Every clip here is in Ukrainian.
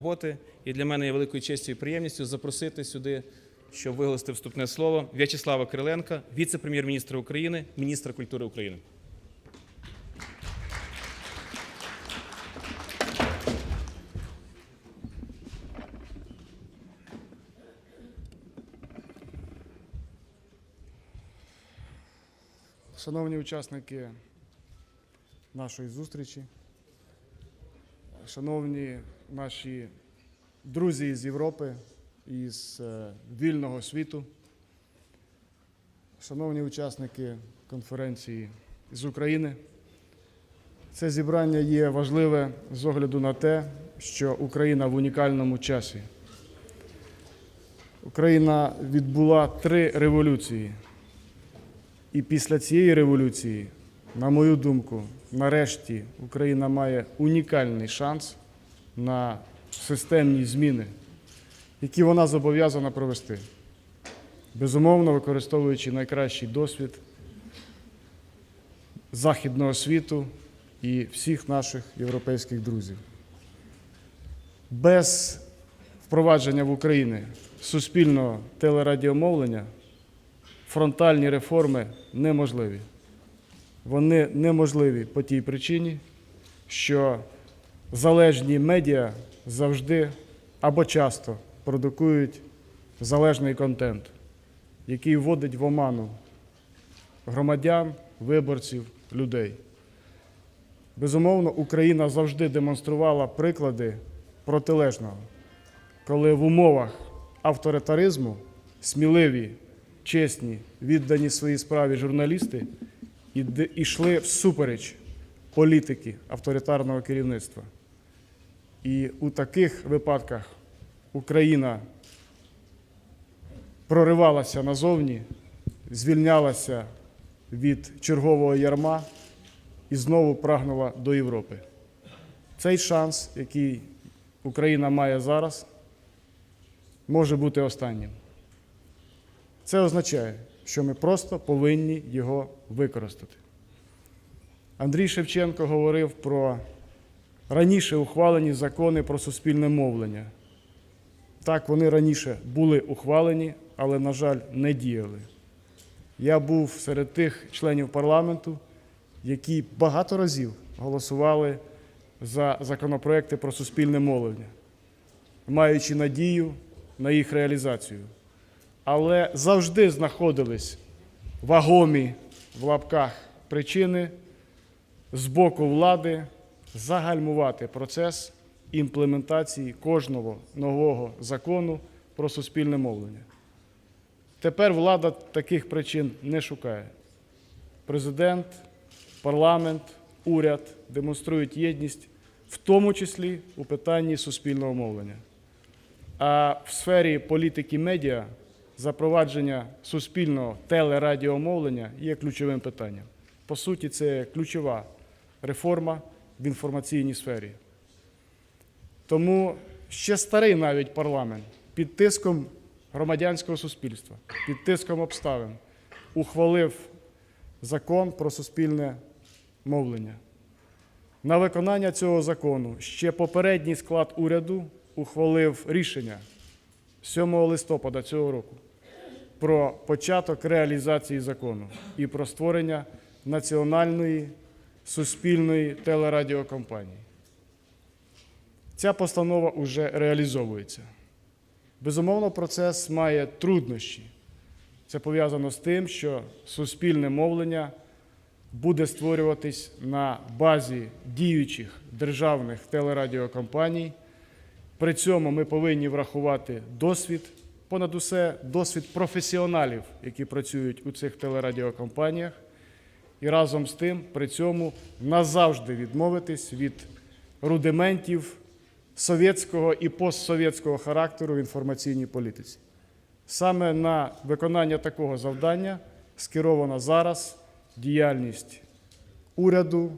роботи. І для мене є великою честю і приємністю запросити сюди, щоб виголосити вступне слово В'ячеслава Кириленка, віце-прем'єр-міністра України, міністра культури України. Шановні учасники нашої зустрічі, шановні наші друзі з Європи, із е, вільного світу, шановні учасники конференції з України, це зібрання є важливе з огляду на те, що Україна в унікальному часі. Україна відбула три революції. І після цієї революції, на мою думку, нарешті Україна має унікальний шанс на системні зміни, які вона зобов'язана провести. Безумовно, використовуючи найкращий досвід західного світу і всіх наших європейських друзів. Без впровадження в Україні суспільного телерадіомовлення фронтальні реформи неможливі. Вони неможливі по тій причині, що залежні медіа завжди або часто продукують залежний контент, який вводить в оману громадян, виборців, людей. Безумовно, Україна завжди демонструвала приклади протилежного, коли в умовах авторитаризму сміливі чесні, віддані своїй справі журналісти ішли всупереч політики авторитарного керівництва. І у таких випадках Україна проривалася назовні, звільнялася від чергового ярма і знову прагнула до Європи. Цей шанс, який Україна має зараз, може бути останнім. Це означає, що ми просто повинні його використати. Андрій Шевченко говорив про раніше ухвалені закони про суспільне мовлення. Так, вони раніше були ухвалені, але, на жаль, не діяли. Я був серед тих членів парламенту, які багато разів голосували за законопроекти про суспільне мовлення, маючи надію на їх реалізацію але завжди знаходились вагомі в лапках причини з боку влади загальмувати процес імплементації кожного нового закону про суспільне мовлення. Тепер влада таких причин не шукає. Президент, парламент, уряд демонструють єдність, в тому числі у питанні суспільного мовлення. А в сфері політики медіа запровадження суспільного телерадіомовлення є ключовим питанням. По суті, це ключова реформа в інформаційній сфері. Тому ще старий навіть парламент під тиском громадянського суспільства, під тиском обставин ухвалив закон про суспільне мовлення. На виконання цього закону ще попередній склад уряду ухвалив рішення 7 листопада цього року про початок реалізації закону і про створення національної суспільної телерадіокомпанії. Ця постанова вже реалізовується. Безумовно, процес має труднощі. Це пов'язано з тим, що суспільне мовлення буде створюватись на базі діючих державних телерадіокомпаній. При цьому ми повинні врахувати досвід, понад усе досвід професіоналів, які працюють у цих телерадіокомпаніях, і разом з тим при цьому назавжди відмовитись від рудиментів совєтського і постсовєтського характеру в інформаційній політиці. Саме на виконання такого завдання скерована зараз діяльність уряду,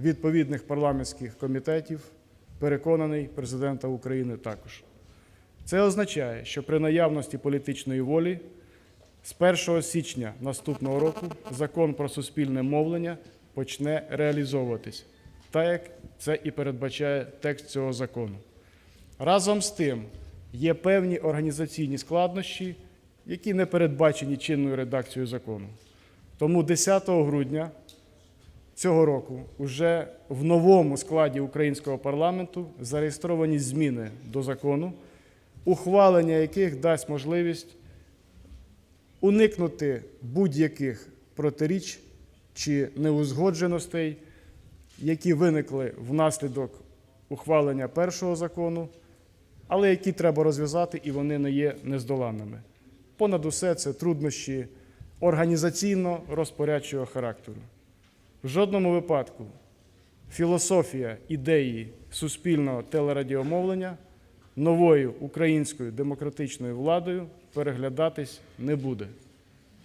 відповідних парламентських комітетів, переконаний президента України також. Це означає, що при наявності політичної волі з 1 січня наступного року закон про суспільне мовлення почне реалізовуватись, так як це і передбачає текст цього закону. Разом з тим є певні організаційні складнощі, які не передбачені чинною редакцією закону. Тому 10 грудня цього року уже в новому складі українського парламенту зареєстровані зміни до закону, ухвалення яких дасть можливість уникнути будь-яких протиріч чи неузгодженостей, які виникли внаслідок ухвалення першого закону, але які треба розв'язати, і вони не є нездоланними. Понад усе це труднощі організаційно-розпорядчого характеру. В жодному випадку філософія ідеї суспільного телерадіомовлення новою українською демократичною владою переглядатись не буде.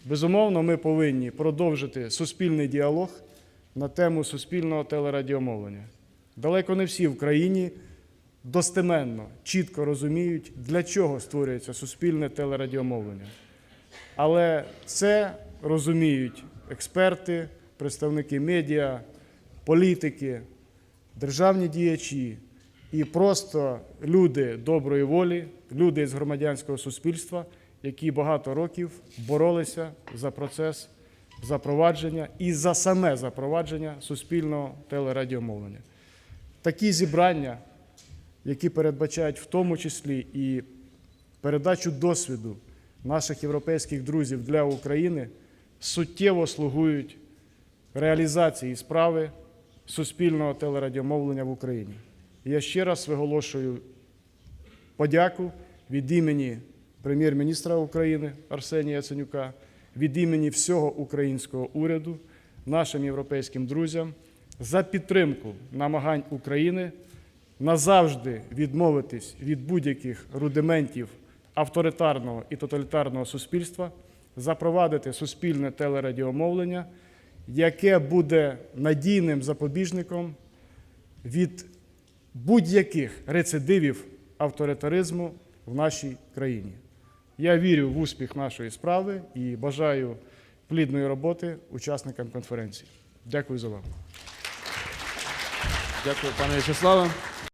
Безумовно, ми повинні продовжити суспільний діалог на тему суспільного телерадіомовлення. Далеко не всі в країні достеменно, чітко розуміють, для чого створюється суспільне телерадіомовлення. Але це розуміють експерти, представники медіа, політики, державні діячі і просто люди доброї волі, люди з громадянського суспільства, які багато років боролися за процес запровадження і за саме запровадження суспільного телерадіомовлення. Такі зібрання, які передбачають в тому числі і передачу досвіду наших європейських друзів для України, суттєво слугують реалізації справи суспільного телерадіомовлення в Україні. Я ще раз виголошую подяку від імені прем'єр-міністра України Арсенія Яценюка, від імені всього українського уряду, нашим європейським друзям за підтримку намагань України назавжди відмовитись від будь-яких рудиментів авторитарного і тоталітарного суспільства, запровадити суспільне телерадіомовлення, яке буде надійним запобіжником від будь-яких рецидивів авторитаризму в нашій країні. Я вірю в успіх нашої справи і бажаю плідної роботи учасникам конференції. Дякую за увагу. Дякую, пане В'ячеславе.